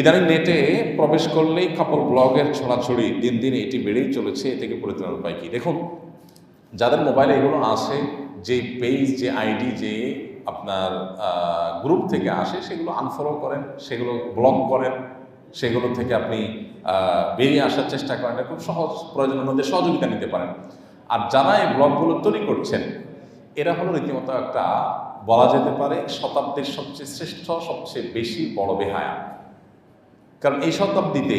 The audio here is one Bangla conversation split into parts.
ইদানিং নেটে প্রবেশ করলেই কাপড় ব্লগের ছড়াছড়ি দিন দিন এটি বেড়েই চলেছে, এ থেকে পরিত্রাণ উপায় কি? দেখুন, যাদের মোবাইলে এগুলো আসে যে পেজ যে আইডি যে আপনার গ্রুপ থেকে আসে, সেগুলো আনফলো করেন, সেগুলো ব্লক করেন, সেগুলো থেকে আপনি বেরিয়ে আসার চেষ্টা করেন খুব সহজ প্রয়োজনের মধ্যে সহযোগিতা নিতে পারেন। আর যারা এই ব্লগগুলো তৈরি করছেন, এরা হলো রীতিমতো একটা বলা যেতে পারে শতাব্দীর সবচেয়ে শ্রেষ্ঠ, সবচেয়ে বেশি বড় বেহায়া। কারণ এই শতাব্দীতে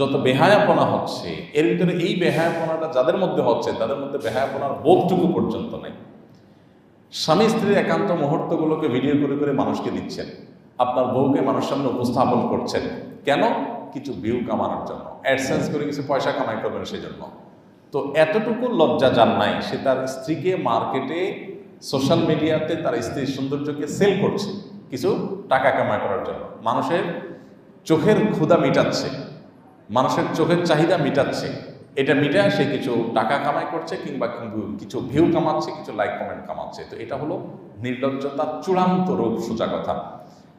যত বেহায়াপনা হচ্ছে, এর ভিতরে এই বেহায়াপনাটা যাদের মধ্যে হচ্ছে, তাদের মধ্যে বেহায়াপনার বোধটুকু পর্যন্ত নেই। স্বামী স্ত্রীর একান্ত মুহূর্তগুলোকে ভিডিও করে করে মানুষকে দিচ্ছেন। আপনার বউকে মানুষ সামনে উপস্থাপন করছেন। কেন? কিছু ভিউ কামানোর জন্য। অ্যাডসেন্স করে কিছু পয়সা কামাই করবেন সেই জন্য তো এতটুকু লজ্জা যার নাই, সে তার স্ত্রীকে মার্কেটে, সোশ্যাল মিডিয়াতে তার স্ত্রীর সৌন্দর্যকে সেল করছে কিছু টাকা কামাই করার জন্য। মানুষের চোখের ক্ষুধা মিটাচ্ছে, মানুষের চোখের চাহিদা মিটাচ্ছে, এটা মিটায় সে কিছু টাকা কামাই করছে কিংবা কিছু ভিউ কামাচ্ছে, কিছু লাইক কমেন্ট কামাচ্ছে। তো এটা হলো নির্লজ্জতার চূড়ান্ত রূপ সোজা কথা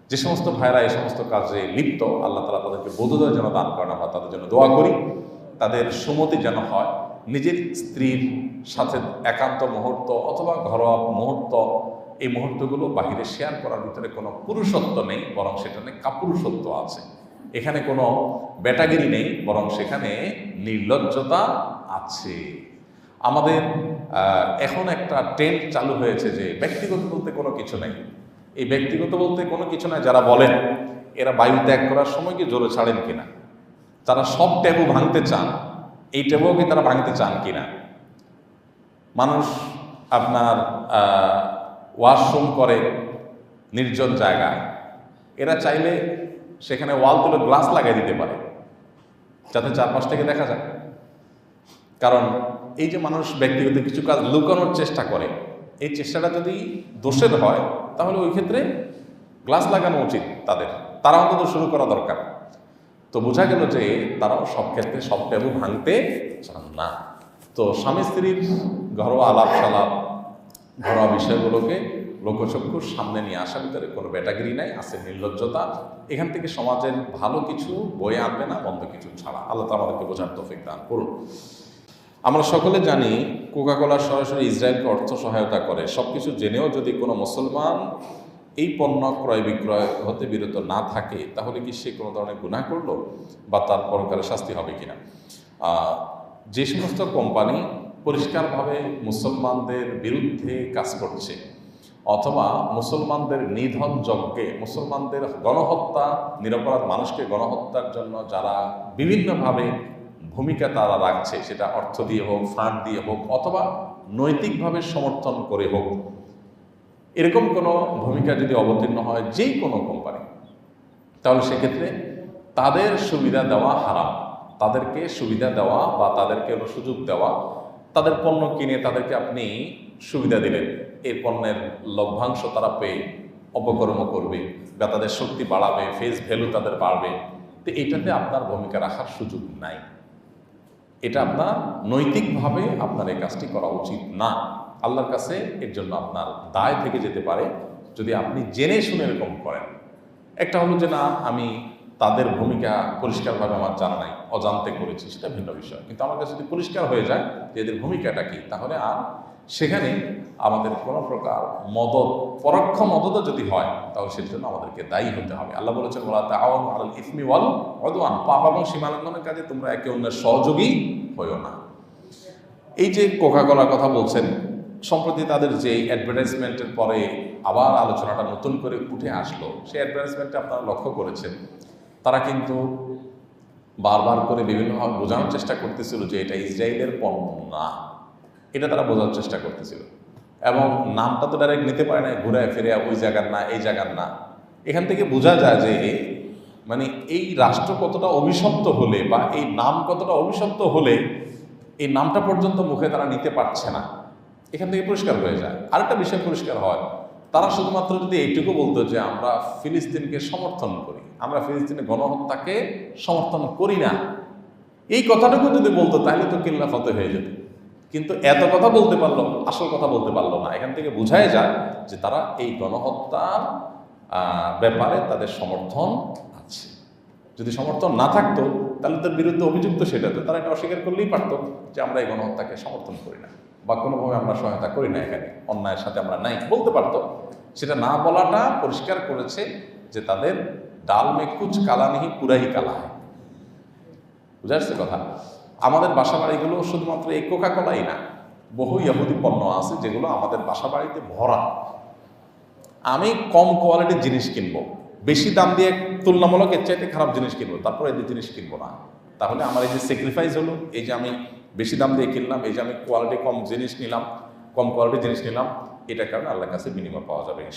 যে সমস্ত ভাইরা এই সমস্ত কাজে লিপ্ত, আল্লাহ তালা তাদেরকে বোধোদয় যেন দান করেন, আমরা তাদের জন্য দোয়া করি। তাদের সুমতি যেন হয়, নিজের স্ত্রীর সাথে একান্ত মুহূর্ত অথবা ঘরোয়া মুহূর্ত, এই মুহূর্তগুলো বাহিরে শেয়ার করার ভিতরে কোনো পুরুষত্ব নেই, বরং সেখানে কাপুরুষত্ব আছে। এখানে কোনো ব্যাটাগিরি নেই, বরং সেখানে নির্লজ্জতা আছে। আমাদের এখন একটা ট্রেন্ড চালু হয়েছে যে ব্যক্তিগত বলতে কোনো কিছু নেই। এই ব্যক্তিগত বলতে কোনো কিছু নাই যারা বলেন, এরা বায়ু ত্যাগ করার সময় কি জোরে ছাড়েন কিনা? তারা সব ট্যাবু ভাঙতে চান, এই ট্যাবুও কি তারা ভাঙতে চান কিনা? মানুষ আপনার ওয়াশরুম করে নির্জন জায়গায়। এরা চাইলে সেখানে ওয়াল তুলে গ্লাস লাগাই দিতে পারে, যাতে চারপাশ থেকে দেখা যায়। কারণ এই যে মানুষ ব্যক্তিগত কিছু কাজ লুকানোর চেষ্টা করে, এই চেষ্টাটা যদি দোষের হয়, তাহলে ওই ক্ষেত্রে গ্লাস লাগানো উচিত তাদের। তারা অন্তত শুরু করা দরকার। তো বোঝা গেল যে তারাও সব ক্ষেত্রে সব ট্যাবু ভাঙতে চান না। তো স্বামী স্ত্রীর ঘরোয়া আলাপ সালাপ ঘরোয়া বিষয়গুলোকে লোকচক্ষুর সামনে নিয়ে আসার ভিতরে কোনো ব্যাটাগিরি নাই, আছে নির্লজ্জতা। এখান থেকে সমাজের ভালো কিছু বয়ে আনবে না মন্দ কিছু ছাড়া। আল্লাহ আমাদেরকে বোঝার তৌফিক দান করুন। আমরা সকলে জানি কোকাকোলা সরাসরি ইসরায়েলকে অর্থ সহায়তা করে। সব কিছু জেনেও যদি কোনো মুসলমান এই পণ্য ক্রয় বিক্রয় হতে বিরত না থাকে, তাহলে কি সে কোনো ধরনের গুণা করল বা তার পরকালে শাস্তি হবে কিনা? যে সমস্ত কোম্পানি পরিষ্কারভাবে মুসলমানদের বিরুদ্ধে কাজ করছে অথবা মুসলমানদের নিধন যজ্ঞে, মুসলমানদের গণহত্যা, নিরপরাধ মানুষকে গণহত্যার জন্য যারা বিভিন্নভাবে ভূমিকা তারা রাখছে, সেটা অর্থ দিয়ে হোক ফান্ড দিয়ে হোক, অথবা নৈতিকভাবে সমর্থন করে হোক, এরকম কোনো ভূমিকা যদি অবতীর্ণ হয় যেই কোনো কোম্পানি তাহলে সেক্ষেত্রে তাদের সুবিধা দেওয়া হারাম। তাদেরকে সুবিধা দেওয়া বা তাদেরকে সুযোগ দেওয়া তাদের পণ্য কিনে তাদেরকে আপনি সুবিধা দিলেন। এই পণ্যের লভ্যাংশ তারা পেয়ে অপকর্ম করবে বা তাদের শক্তি বাড়াবে ফেস ভ্যালু তাদের বাড়বে। তো এটাতে আপনার ভূমিকা রাখার সুযোগ নাই। এটা আপনার নৈতিকভাবে আপনার এই কাজটি করা উচিত না। আল্লাহর কাছে এর জন্য আপনার দায় থেকে যেতে পারে। যদি আপনি জেনে শুনে এরকম করেন। একটা হলো যে না, আমি তাদের ভূমিকা পরিষ্কারভাবে আমার জানা নাই, অজান্তে করেছি, সেটা ভিন্ন বিষয়। কিন্তু আমার কাছে যদি পরিষ্কার হয়ে যায় যে এদের ভূমিকাটা কী, তাহলে আর সেখানে আমাদের কোনো প্রকার মদত, পরোক্ষ মদতও যদি হয়, তাহলে সেটার জন্য আমাদেরকে দায়ী হতে হবে। আল্লাহ বলেছেন ওলা তাআওয়ান আলাল ইসমি ওয়াল অদওয়ান পাপ এবং সীমালঙ্ঘনের কাজে তোমরা একে অন্যের সহযোগী হইও না। এই যে কোকাকোলার কথা বলছেন, সম্প্রতি তাদের যে অ্যাডভার্টাইজমেন্টের পরে আবার আলোচনাটা নতুন করে উঠে আসলো, সেই অ্যাডভার্টাইজমেন্টটা আপনারা লক্ষ্য করেছেন। তারা কিন্তু বারবার করে বিভিন্নভাবে বোঝানোর চেষ্টা করতেছিল যে এটা ইসরায়েলের পণ্য না। এটা তারা বোঝার চেষ্টা করতেছিল। এবং নামটা তো ডাইরেক্ট নিতে পারে না ঘুরে ফিরে ওই জায়গার না, এই জায়গার না। এখান থেকে বোঝা যায় যে মানে এই রাষ্ট্র কতটা অভিশপ্ত হলে বা এই নাম কতটা অভিশপ্ত হলে এই নামটা পর্যন্ত মুখে তারা নিতে পারছে না। এখান থেকে পরিষ্কার হয়ে যায়। আরেকটা বিষয় পরিষ্কার হয়, তারা শুধুমাত্র যদি এইটুকু বলতো যে আমরা ফিলিস্তিনকে সমর্থন করি আমরা ফিলিস্তিনের গণহত্যাকে সমর্থন করি না। এই কথাটুকু যদি বলতো, তাহলে তো কিল্লা ফতে হয়ে যেত। কিন্তু এত কথা বলতে পারল, আসল কথা বলতে পারল না। এখান থেকে বোঝাই যায় যে তারা এই গণহত্যার ব্যাপারে তাদের সমর্থন আছে। যদি সমর্থন না থাকতো, তাহলে তার বিরুদ্ধে অভিযুক্ত সেটাতে তারা এটা অস্বীকার করলেই পারতো যে আমরা এই গণহত্যাকে সমর্থন করি না বা কোনোভাবে আমরা সহায়তা করি না এখানে। অন্যায়ের সাথে আমরা নাই, বলতে পারতো। সেটা না বলাটা পরিষ্কার করেছে যে তাদের ডাল মে কুচ কালা নেই পুরাই কালা হয় বুঝা যাচ্ছে কথা? আমাদের বাসা বাড়িগুলো শুধুমাত্র এই কোকা কোলাই না, বহু ইহুদি পণ্য আছে যেগুলো আমাদের বাসা বাড়িতে ভরা। আমি কম কোয়ালিটির জিনিস কিনবো, বেশি দাম দিয়ে তুলনামূলক এর চাইতে খারাপ জিনিস কিনবো, তারপরে এই জিনিস কিনবো না। তাহলে আমার এই যে স্যাক্রিফাইস হলো, এই যে আমি বেশি দাম দিয়ে কিনলাম, এই যে আমি কোয়ালিটি কম জিনিস নিলাম, কম কোয়ালিটির জিনিস নিলাম, এটার কারণে আল্লাহর কাছে বিনিময় পাওয়া যাবে